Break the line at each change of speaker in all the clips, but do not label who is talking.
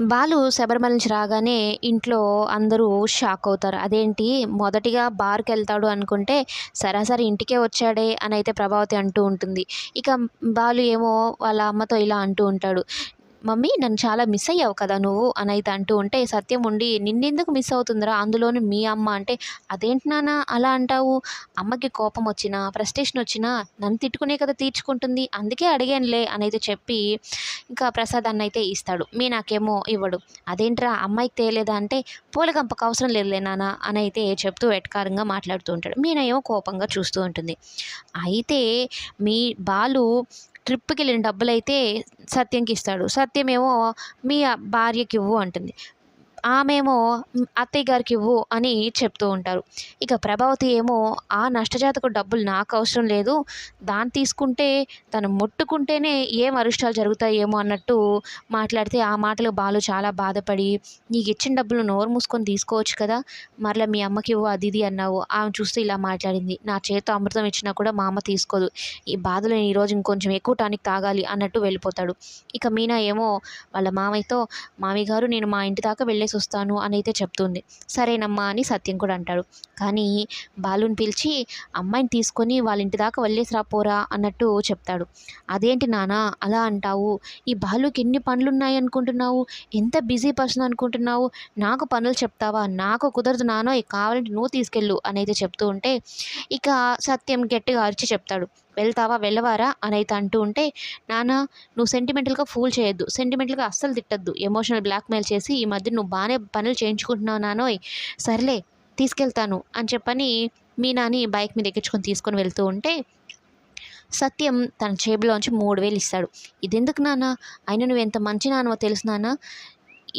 బాలు శబరిమల నుంచి రాగానే ఇంట్లో అందరూ షాక్ అవుతారు. అదేంటి? మొదటిగా బార్కి వెళ్తాడు అనుకుంటే సరాసరి ఇంటికే వచ్చాడే అని అయితే ప్రభావతి అంటూ ఉంటుంది. ఇక బాలు ఏమో వాళ్ళ అమ్మతో ఇలా అంటూ ఉంటాడు. మమ్మీ నన్ను చాలా మిస్ అయ్యావు కదా నువ్వు అని అయితే అంటూ ఉంటే సత్యం ఉండి నిన్నెందుకు మిస్ అవుతుందిరా? అందులోనూ మీ అమ్మ అంటే అదేంటి నాన్న అలా అంటావు? అమ్మకి కోపం వచ్చినా ఫ్రస్ట్రేషన్ వచ్చినా నన్ను తిట్టుకునే కదా తీర్చుకుంటుంది? అందుకే అడిగానులే అని అయితే చెప్పి ఇంకా ప్రసాదాన్ని అయితే ఇస్తాడు. మీ నాకేమో ఇవ్వడు. అదేంట్రా? అమ్మాయికి తేలేదా అంటే పూలగంపకు అవసరం లేదులే నాన్న అని అయితే చెప్తూ వెటకారంగా మాట్లాడుతూ ఉంటాడు. మీనా ఏమో కోపంగా చూస్తూ ఉంటుంది. అయితే మీ బాలు ట్రిప్కి వెళ్ళిన డబ్బులు అయితే సత్యంకి ఇస్తాడు సత్యమేమో మీ భార్యకి ఇవ్వు అంటుంది. ఆమెమో అత్తయ్య గారికి ఇవ్వు అని చెప్తూ ఉంటారు. ఇక ప్రభావతి ఏమో ఆ నష్టజాతకు డబ్బులు నాకు అవసరం లేదు. దాన్ని తీసుకుంటే తను ముట్టుకుంటేనే ఏం అరిష్టాలు జరుగుతాయేమో అన్నట్టు మాట్లాడితే ఆ మాటలు బాలు చాలా బాధపడి నీకు ఇచ్చిన డబ్బులు నోరు మూసుకొని తీసుకోవచ్చు కదా. మరలా మీ అమ్మకి ఇవ్వు అది ఇది అన్నావు. ఆమె చూస్తే ఇలా మాట్లాడింది. నా చేతితో అమృతం ఇచ్చినా కూడా మా అమ్మ తీసుకోదు. ఈ బాధలో నేను ఈరోజు ఇంకొంచెం ఎక్కువ టానిక్ తాగాలి అన్నట్టు వెళ్ళిపోతాడు. ఇక మీనా ఏమో వాళ్ళ మామయ్యతో మామయ్య గారు నేను మా ఇంటి దాకా వెళ్ళేసి వస్తాను అని అయితే చెప్తుంది. సరేనమ్మా అని సత్యం కూడా అంటాడు. కానీ బాలుని పిలిచి అమ్మాయిని తీసుకొని వాళ్ళ ఇంటి దాకా వెళ్ళేసి రాపోరా అన్నట్టు చెప్తాడు. అదేంటి నాన్న అలా అంటావు? ఈ బాలుకి ఎన్ని పనులు ఉన్నాయి అనుకుంటున్నావు? ఎంత బిజీ పర్సన్ అనుకుంటున్నావు? నాకు పనులు చెప్తావా? నాకు కుదరదు నానో కావాలంటే నువ్వు తీసుకెళ్ళు అని అయితే చెప్తూ ఉంటే ఇక సత్యం గట్టిగా అరిచి చెప్తాడు. వెళ్తావా వెళ్ళవారా అని అయితే అంటూ ఉంటే నాన్న నువ్వు సెంటిమెంటల్గా ఫూల్ చేయొద్దు. సెంటిమెంటల్గా అస్సలు తిట్టద్దు. ఎమోషనల్ బ్లాక్మెయిల్ చేసి ఈ మధ్య నువ్వు బాగానే పనులు చేయించుకుంటున్నావు నానోయ్ సర్లే తీసుకెళ్తాను అని చెప్పని మీ నాని బైక్ మీద ఎక్కించుకొని తీసుకొని వెళ్తూ ఉంటే సత్యం తన జేబులోంచి మూడు వేలు ఇస్తాడు. ఇదెందుకు నాన్న? అయినా నువ్వు ఎంత మంచి నాన్నో తెలుసు నాన్న.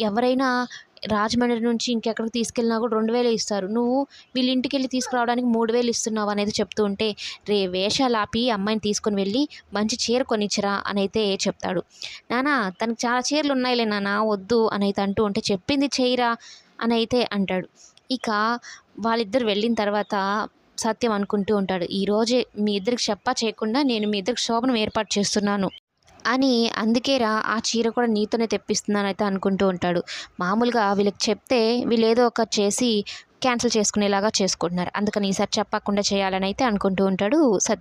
ఎవరైనా రాజమండ్రి నుంచి ఇంకెక్కడికి తీసుకెళ్ళినా కూడా రెండు వేలు ఇస్తారు. నువ్వు వీళ్ళ ఇంటికి వెళ్ళి తీసుకురావడానికి మూడు వేలు ఇస్తున్నావు అనేది చెప్తూ ఉంటే రే వేషాలు ఆపి అమ్మాయిని తీసుకొని వెళ్ళి మంచి చీర కొనిచ్చిరా అని అయితే చెప్తాడు. నానా తనకు చాలా చీరలు ఉన్నాయిలే నానా వద్దు అని అయితే అంటూ ఉంటే చెప్పింది చేయరా అని అయితే అంటాడు. ఇక వాళ్ళిద్దరు వెళ్ళిన తర్వాత సత్యం అనుకుంటూ ఉంటాడు ఈరోజే మీ ఇద్దరికి చెప్పా చేయకుండా నేను మీ ఇద్దరికి శోభనం ఏర్పాటు చేస్తున్నాను. అని అందుకేరా ఆ చీర కూడా నీతోనే తెప్పిస్తున్నానైతే అయితే అనుకుంటూ ఉంటాడు. మామూలుగా వీళ్ళకి చెప్తే వీళ్ళు ఏదో ఒక చేసి క్యాన్సిల్ చేసుకునేలాగా చేసుకుంటున్నారు. అందుకని ఈసారి చెప్పకుండా చేయాలని అయితే అనుకుంటూ ఉంటాడు సత్